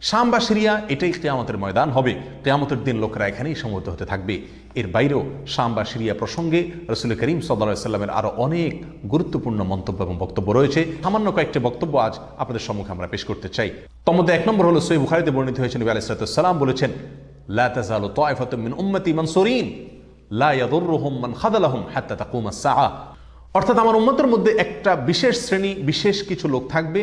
শাম বা সিরিয়া, এটাই কেয়ামতের ময়দান হবে। কেয়ামতের দিন লোকেরা এখানেই সমবেত হতে থাকবে। এর বাইরেও শাম বা সিরিয়া প্রসঙ্গে রসুল করিম সাল্লা সাল্লামের আরও অনেক গুরুত্বপূর্ণ মন্তব্য এবং বক্তব্য রয়েছে। সামান্য কয়েকটি বক্তব্য আজ আপনাদের সম্মুখে আমরা পেশ করতে চাই। তমধ্যে এক নম্বর হলো সই বুখারিতে বর্ণিত হয়েছে, নবী আলাইসালাম বলেছেন মিন অর্থাৎ আমার উম্মতের মধ্যে একটা বিশেষ শ্রেণি, বিশেষ কিছু লোক থাকবে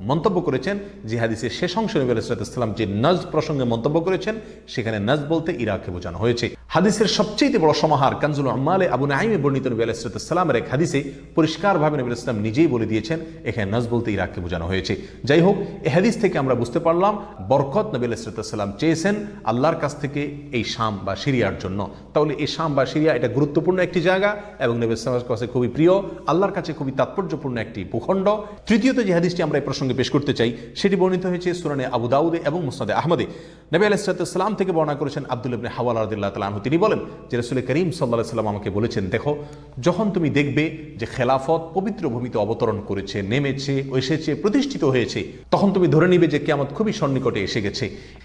মন্তব্য করেছেন জিহাদিসের হাদিসের শেষ অংশ নবী আলাইসালাম যে নজ প্রসঙ্গে মন্তব্য করেছেন, সেখানে নজ বলতে ইরাককে বোঝানো হয়েছে। হাদিসের সবচেয়ে বড় সমাহার কানজুল আহমালে আবু নাইমে বর্ণিত নবী আলাইসালামের এক হাদিসে পরিষ্কারভাবে নবী ইসলাম নিজেই বলে দিয়েছেন, এখানে নজ বলতে ইরাককে বোঝানো হয়েছে। যাই হোক এ হাদিস থেকে আমরা বুঝতে পারলাম, বরকত নবী আলাইসালাম চেয়েছেন আল্লাহর কাছ থেকে এই শাম বা সিরিয়ার জন্য। তাহলে এই শাম বা সিরিয়া এটা গুরুত্বপূর্ণ একটি জায়গা এবং নবী ইসলামের কাছে খুবই প্রিয়, আল্লাহর কাছে খুবই তাৎপর্যপূর্ণ একটি ভূখণ্ড। তৃতীয়ত যে হাদিসটি আমরা এই প্রসঙ্গে পেশ করতে চাই, সেটি বর্ণিত হয়েছে সুরানে আবু দাউদে এবং মুসনাদে আহমদে। নবী আলাইসালাম থেকে বর্ণনা করেছেন আব্দুল ইবনে হাওয়াল রাদিল্লাহ তালাহ তিনি বলেন যে রসুল করিম সাল্লাহ সাল্লাম আমাকে বলেছেন, দেখো, যখন তুমি দেখবে যে খেলাফত পবিত্র ভূমিতে অবতরণ করেছে, নেমেছে, এসেছে, প্রতিষ্ঠিত হয়েছে, তখন তুমি ধরে নিবে যে কেমন খুবই সন্নিকটে এসে গেছে।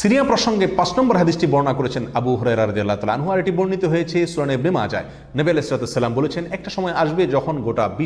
সিরিয়া প্রসঙ্গে পাঁচ নম্বর হাদিসটি বর্ণনা করেছেন আবু আল্লাহ তালা আনহু। আর এটি বর্ণিত হয়েছে সুরানে ইবনে যায় নবী আলাইহিস সালাম বলেছেন, একটা সময় আসবে যখন গোটা বিশ্ব